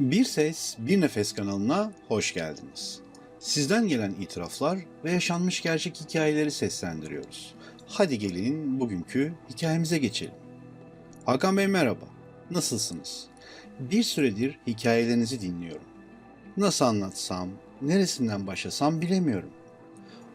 Bir Ses Bir Nefes kanalına hoş geldiniz. Sizden gelen itiraflar ve yaşanmış gerçek hikayeleri seslendiriyoruz. Hadi gelin bugünkü hikayemize geçelim. Hakan Bey merhaba. Nasılsınız? Bir süredir hikayelerinizi dinliyorum. Nasıl anlatsam, neresinden başlasam bilemiyorum.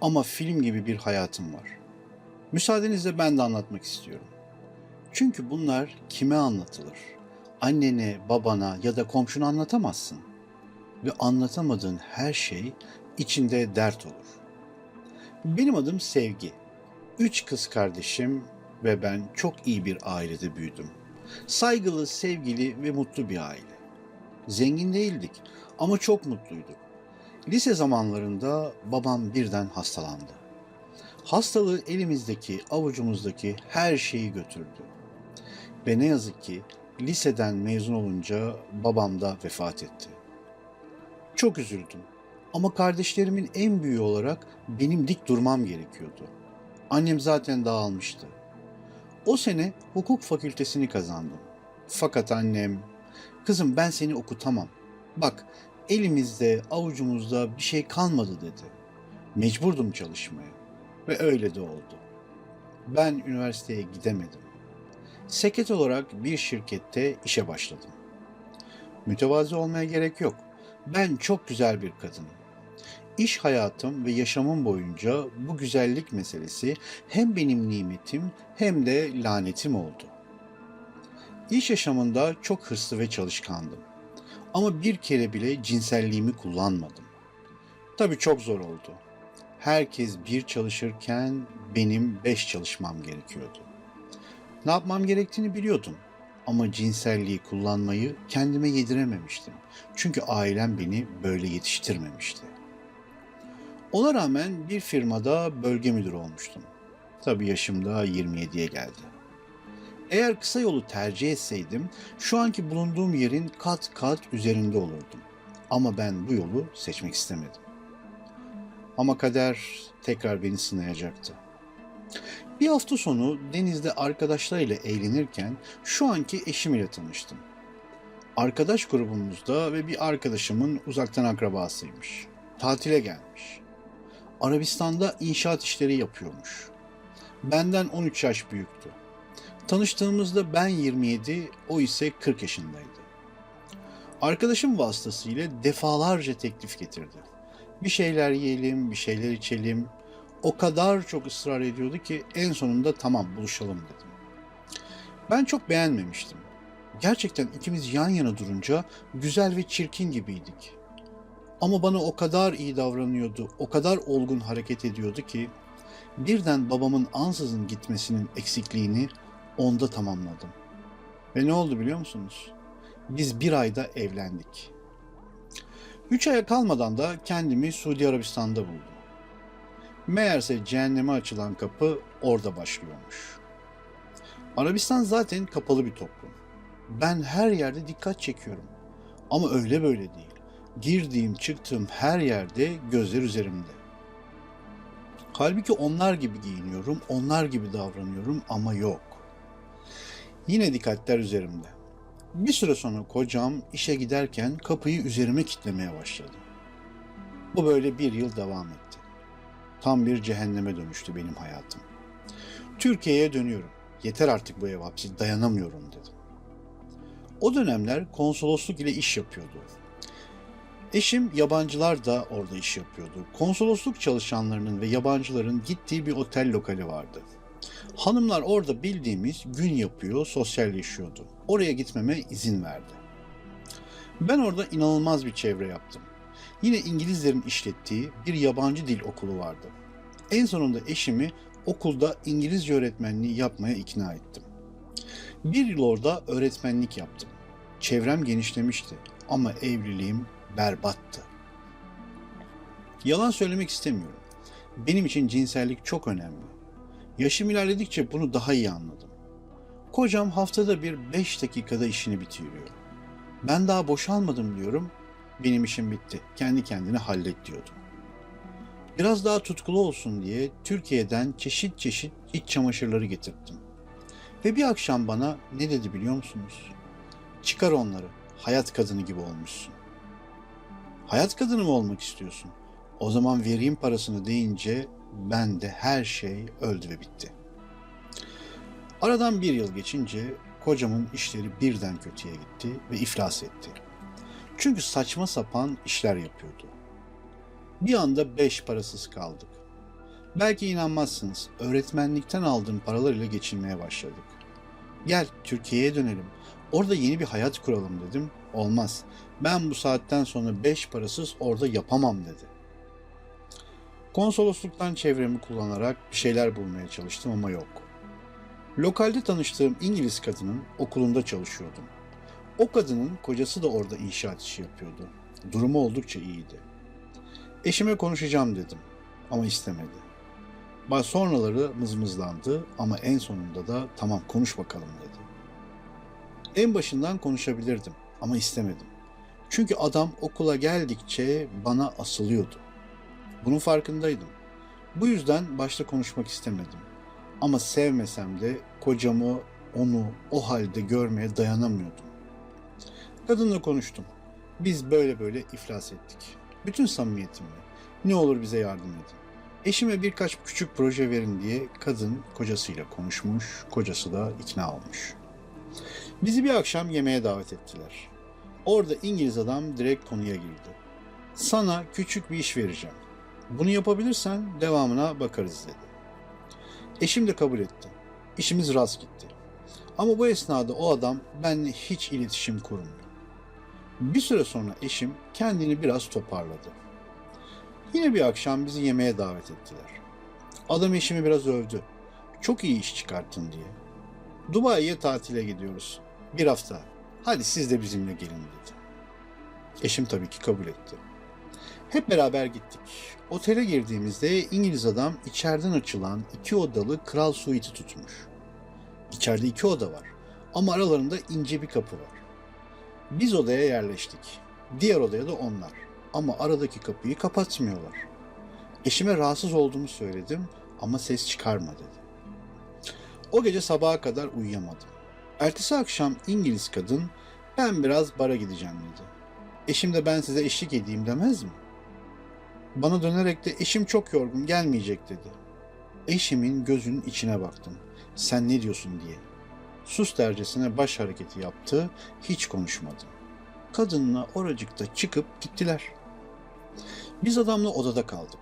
Ama film gibi bir hayatım var. Müsaadenizle ben de anlatmak istiyorum. Çünkü bunlar kime anlatılır? Annene, babana ya da komşuna anlatamazsın. Ve anlatamadığın her şey içinde dert olur. Benim adım Sevgi. Üç kız kardeşim ve ben çok iyi bir ailede büyüdüm. Saygılı, sevgili ve mutlu bir aile. Zengin değildik ama çok mutluyduk. Lise zamanlarında babam birden hastalandı. Hastalığı elimizdeki, avucumuzdaki her şeyi götürdü. Ve ne yazık ki liseden mezun olunca babam da vefat etti. Çok üzüldüm. Ama kardeşlerimin en büyüğü olarak benim dik durmam gerekiyordu. Annem zaten dağılmıştı. O sene hukuk fakültesini kazandım. Fakat annem, kızım ben seni okutamam. Bak elimizde avucumuzda bir şey kalmadı dedi. Mecburdum çalışmaya. Ve öyle de oldu. Ben üniversiteye gidemedim. Seket olarak bir şirkette işe başladım. Mütevazi olmaya gerek yok. Ben çok güzel bir kadınım. İş hayatım ve yaşamım boyunca bu güzellik meselesi hem benim nimetim hem de lanetim oldu. İş yaşamında çok hırslı ve çalışkandım. Ama bir kere bile cinselliğimi kullanmadım. Tabii çok zor oldu. Herkes bir çalışırken benim beş çalışmam gerekiyordu. Ne yapmam gerektiğini biliyordum. Ama cinselliği kullanmayı kendime yedirememiştim. Çünkü ailem beni böyle yetiştirmemişti. Ona rağmen bir firmada bölge müdürü olmuştum. Tabii yaşım da 27'ye geldi. Eğer kısa yolu tercih etseydim şu anki bulunduğum yerin kat kat üzerinde olurdum. Ama ben bu yolu seçmek istemedim. Ama kader tekrar beni sınayacaktı. Bir hafta sonu denizde arkadaşlarıyla eğlenirken şu anki eşim ile tanıştım. Arkadaş grubumuzda ve bir arkadaşımın uzaktan akrabasıymış. Tatile gelmiş. Arabistan'da inşaat işleri yapıyormuş. Benden 13 yaş büyüktü. Tanıştığımızda ben 27, o ise 40 yaşındaydı. Arkadaşım vasıtasıyla defalarca teklif getirdi. Bir şeyler yiyelim, bir şeyler içelim, o kadar çok ısrar ediyordu ki en sonunda tamam buluşalım dedim. Ben çok beğenmemiştim. Gerçekten ikimiz yan yana durunca güzel ve çirkin gibiydik. Ama bana o kadar iyi davranıyordu, o kadar olgun hareket ediyordu ki birden babamın ansızın gitmesinin eksikliğini onda tamamladım. Ve ne oldu biliyor musunuz? Biz bir ayda evlendik. Üç aya kalmadan da kendimi Suudi Arabistan'da buldum. Meğerse cehenneme açılan kapı orada başlıyormuş. Arabistan zaten kapalı bir toplum. Ben her yerde dikkat çekiyorum. Ama öyle böyle değil. Girdiğim çıktığım her yerde gözler üzerimde. Halbuki onlar gibi giyiniyorum, onlar gibi davranıyorum ama yok. Yine dikkatler üzerimde. Bir süre sonra kocam işe giderken kapıyı üzerime kitlemeye başladı. Bu böyle bir yıl devam etti. Tam bir cehenneme dönüştü benim hayatım. Türkiye'ye dönüyorum. Yeter artık bu ev hapsi dayanamıyorum dedim. O dönemler konsolosluk ile iş yapıyordu. Eşim yabancılar da orada iş yapıyordu. Konsolosluk çalışanlarının ve yabancıların gittiği bir otel lokali vardı. Hanımlar orada bildiğimiz gün yapıyor, sosyalleşiyordu. Oraya gitmeme izin verdi. Ben orada inanılmaz bir çevre yaptım. Yine İngilizlerin işlettiği bir yabancı dil okulu vardı. En sonunda eşimi okulda İngilizce öğretmenliği yapmaya ikna ettim. Bir yıl orada öğretmenlik yaptım. Çevrem genişlemişti ama evliliğim berbattı. Yalan söylemek istemiyorum. Benim için cinsellik çok önemli. Yaşım ilerledikçe bunu daha iyi anladım. Kocam haftada bir 5 dakikada işini bitiriyor. Ben daha boşalmadım diyorum. Benim işim bitti. Kendi kendine hallet diyordu. Biraz daha tutkulu olsun diye Türkiye'den çeşit çeşit iç çamaşırları getirttim. Ve bir akşam bana ne dedi biliyor musunuz? Çıkar onları. hayat kadını gibi olmuşsun. Hayat kadını mı olmak istiyorsun? O zaman vereyim parasını deyince ben de her şey öldü ve bitti. Aradan bir yıl geçince kocamın işleri birden kötüye gitti ve iflas etti. Çünkü saçma sapan işler yapıyordu. Bir anda beş parasız kaldık. Belki inanmazsınız, öğretmenlikten aldığım paralarıyla geçinmeye başladık. Gel Türkiye'ye dönelim. Orada yeni bir hayat kuralım dedim. Olmaz. Ben bu saatten sonra beş parasız orada yapamam dedi. Konsolosluktan çevremi kullanarak bir şeyler bulmaya çalıştım ama yok. Lokalde tanıştığım İngiliz kadının okulunda çalışıyordum. O kadının kocası da orada inşaat işi yapıyordu. Durumu oldukça iyiydi. Eşime konuşacağım dedim ama istemedi. Ba- Sonraları mızmızlandı ama en sonunda da tamam konuş bakalım dedi. En başından konuşabilirdim ama istemedim. Çünkü adam okula geldikçe bana asılıyordu. Bunun farkındaydım. Bu yüzden başta konuşmak istemedim. Ama sevmesem de kocamı onu o halde görmeye dayanamıyordum. Kadınla konuştum. Biz böyle böyle iflas ettik. Bütün samimiyetimle. Ne olur bize yardım edin. Eşime birkaç küçük proje verin diye kadın kocasıyla konuşmuş, kocası da ikna olmuş. Bizi bir akşam yemeğe davet ettiler. Orada İngiliz adam direkt konuya girdi. Sana küçük bir iş vereceğim. Bunu yapabilirsen devamına bakarız dedi. Eşim de kabul etti. İşimiz rast gitti. Ama bu esnada o adam benimle hiç iletişim kurmuyor. Bir süre sonra eşim kendini biraz toparladı. Yine bir akşam bizi yemeğe davet ettiler. Adam eşimi biraz övdü. Çok iyi iş çıkarttın diye. Dubai'ye tatile gidiyoruz. Bir hafta. Hadi siz de bizimle gelin dedi. Eşim tabii ki kabul etti. Hep beraber gittik. Otele girdiğimizde İngiliz adam içeriden açılan iki odalı kral suiti tutmuş. İçeride iki oda var ama aralarında ince bir kapı var. Biz odaya yerleştik. Diğer odaya da onlar. Ama aradaki kapıyı kapatmıyorlar. Eşime rahatsız olduğumu söyledim ama ses çıkarma dedi. O gece sabaha kadar uyuyamadım. Ertesi akşam İngiliz kadın ben biraz bara gideceğim dedi. Eşim de ben size eşlik edeyim demez mi? Bana dönerek de eşim çok yorgun gelmeyecek dedi. Eşimin gözünün içine baktım. Sen ne diyorsun diye. Sus dercesine baş hareketi yaptı, hiç konuşmadım. Kadınla oracıkta çıkıp gittiler. Biz adamla odada kaldık.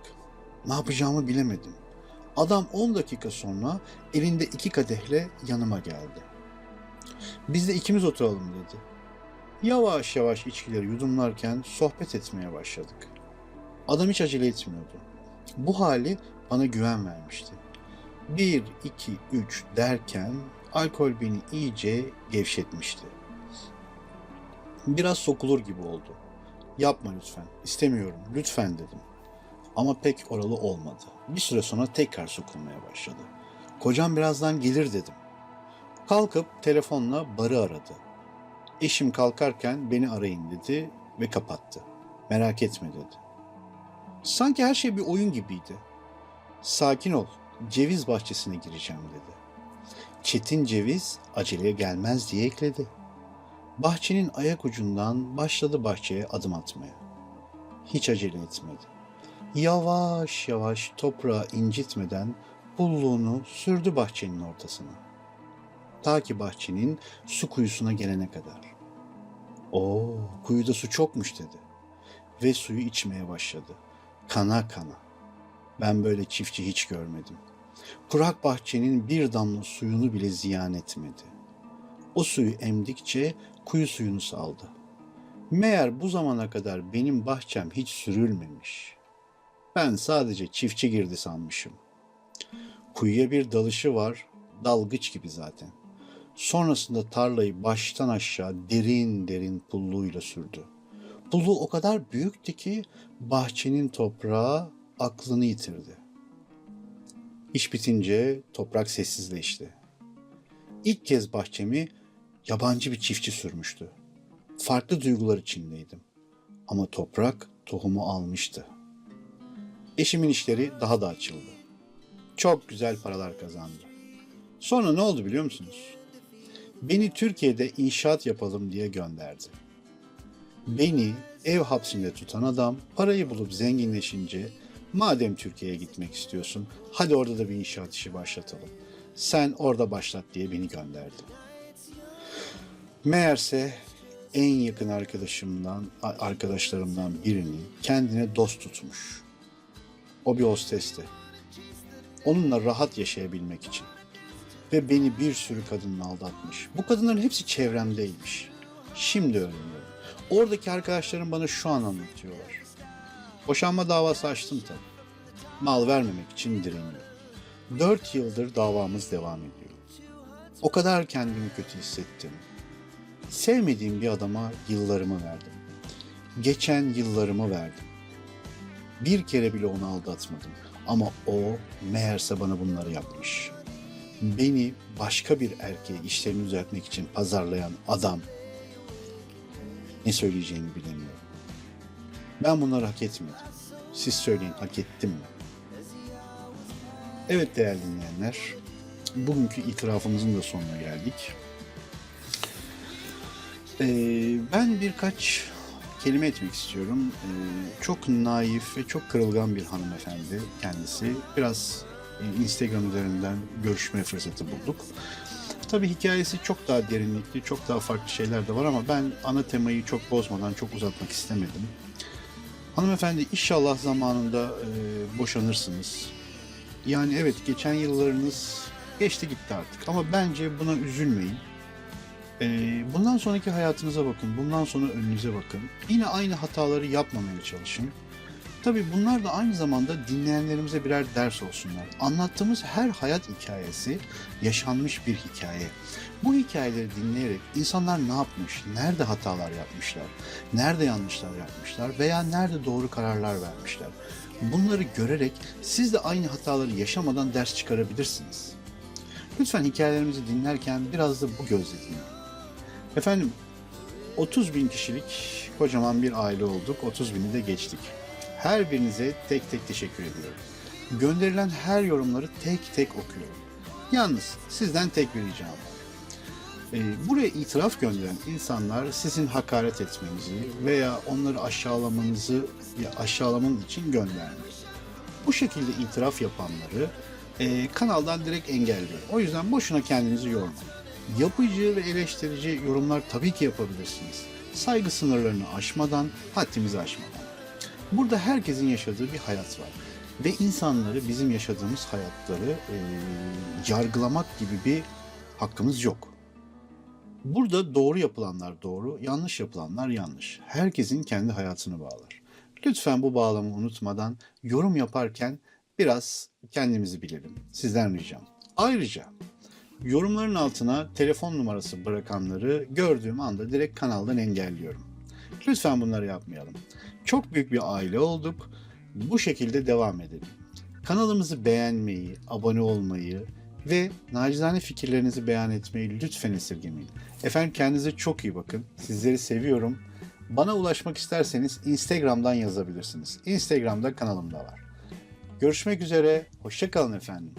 Ne yapacağımı bilemedim. Adam 10 dakika sonra elinde iki kadehle yanıma geldi. Biz de ikimiz oturalım dedi. Yavaş yavaş içkileri yudumlarken sohbet etmeye başladık. Adam hiç acele etmiyordu. Bu hali bana güven vermişti. Bir, iki, üç derken alkol beni iyice gevşetmişti. Biraz sokulur gibi oldu. Yapma lütfen, istemiyorum, lütfen dedim. Ama pek oralı olmadı. Bir süre sonra tekrar sokulmaya başladı. Kocam birazdan gelir dedim. Kalkıp telefonla barı aradı. Eşim kalkarken beni arayın dedi ve kapattı. Merak etme dedi. Sanki her şey bir oyun gibiydi. Sakin ol, ceviz bahçesine gireceğim dedi. Çetin ceviz aceleye gelmez diye ekledi. Bahçenin ayak ucundan başladı bahçeye adım atmaya. Hiç acele etmedi. Yavaş yavaş toprağı incitmeden pulluğunu sürdü bahçenin ortasına. Ta ki bahçenin su kuyusuna gelene kadar. Oo, kuyuda su çokmuş dedi. Ve suyu içmeye başladı. Kana kana. Ben böyle çiftçi hiç görmedim. Kurak bahçenin bir damla suyunu bile ziyan etmedi. O suyu emdikçe kuyu suyunu saldı. Meğer bu zamana kadar benim bahçem hiç sürülmemiş. Ben sadece çiftçi girdi sanmışım. Kuyuya bir dalışı var, dalgıç gibi zaten. Sonrasında tarlayı baştan aşağı derin derin pulluğuyla sürdü. Pulluğu o kadar büyüktü ki bahçenin toprağı aklını yitirdi. İş bitince toprak sessizleşti. İlk kez bahçemi yabancı bir çiftçi sürmüştü. Farklı duygular içindeydim. Ama toprak tohumu almıştı. Eşimin işleri daha da açıldı. Çok güzel paralar kazandı. Sonra ne oldu biliyor musunuz? Beni Türkiye'de inşaat yapalım diye gönderdi. Beni ev hapsinde tutan adam parayı bulup zenginleşince madem Türkiye'ye gitmek istiyorsun hadi orada da bir inşaat işi başlatalım. Sen orada başlat diye beni gönderdi. Meğerse en yakın arkadaşımdan arkadaşlarımdan birini kendine dost tutmuş. O bir hostesti. Onunla rahat yaşayabilmek için. Ve beni bir sürü kadınla aldatmış. Bu kadınların hepsi çevremdeymiş. Şimdi öğreniyorum. Oradaki arkadaşlarım bana şu an anlatıyorlar. Boşanma davası açtım tabii. Mal vermemek için direniyorum. Dört yıldır davamız devam ediyor. O kadar kendimi kötü hissettim. Sevmediğim bir adama yıllarımı verdim. Geçen yıllarımı verdim. Bir kere bile onu aldatmadım. Ama o meğerse bana bunları yapmış. Beni başka bir erkeğe işlerini düzeltmek için pazarlayan adam ne söyleyeceğimi bilemiyorum. Ben bunları hak etmedim. Siz söyleyin hak ettim mi? Evet değerli dinleyenler, bugünkü itirafımızın da sonuna geldik. Ee, ben birkaç kelime etmek istiyorum. Ee, çok naif ve çok kırılgan bir hanımefendi kendisi. Biraz e, Instagram üzerinden görüşme fırsatı bulduk. Tabii hikayesi çok daha derinlikli, çok daha farklı şeyler de var ama ben ana temayı çok bozmadan, çok uzatmak istemedim. Hanımefendi inşallah zamanında e, boşanırsınız. Yani evet geçen yıllarınız geçti gitti artık ama bence buna üzülmeyin. Ee, bundan sonraki hayatınıza bakın, bundan sonra önünüze bakın. Yine aynı hataları yapmamaya çalışın. Tabii bunlar da aynı zamanda dinleyenlerimize birer ders olsunlar. Anlattığımız her hayat hikayesi yaşanmış bir hikaye. Bu hikayeleri dinleyerek insanlar ne yapmış, nerede hatalar yapmışlar, nerede yanlışlar yapmışlar veya nerede doğru kararlar vermişler. Bunları görerek siz de aynı hataları yaşamadan ders çıkarabilirsiniz. Lütfen hikayelerimizi dinlerken biraz da bu gözle dinleyin. Efendim 30 bin kişilik kocaman bir aile olduk. 30 bini de geçtik. Her birinize tek tek teşekkür ediyorum. Gönderilen her yorumları tek tek okuyorum. Yalnız sizden tek bir ricam var. Ee, buraya itiraf gönderen insanlar sizin hakaret etmenizi veya onları aşağılamanızı ya aşağılamanız için göndermiyor. Bu şekilde itiraf yapanları e, kanaldan direkt engelliyor. O yüzden boşuna kendinizi yormayın. Yapıcı ve eleştirici yorumlar tabii ki yapabilirsiniz. Saygı sınırlarını aşmadan, haddimizi aşmadan. Burada herkesin yaşadığı bir hayat var. Ve insanları bizim yaşadığımız hayatları e, yargılamak gibi bir hakkımız yok. Burada doğru yapılanlar doğru, yanlış yapılanlar yanlış. Herkesin kendi hayatını bağlar. Lütfen bu bağlamı unutmadan yorum yaparken biraz kendimizi bilelim. Sizden ricam. Ayrıca yorumların altına telefon numarası bırakanları gördüğüm anda direkt kanaldan engelliyorum. Lütfen bunları yapmayalım. Çok büyük bir aile olduk. Bu şekilde devam edelim. Kanalımızı beğenmeyi, abone olmayı ve nacizane fikirlerinizi beyan etmeyi lütfen esirgemeyin. Efendim kendinize çok iyi bakın. Sizleri seviyorum. Bana ulaşmak isterseniz Instagram'dan yazabilirsiniz. Instagram'da kanalımda var. Görüşmek üzere. Hoşçakalın efendim.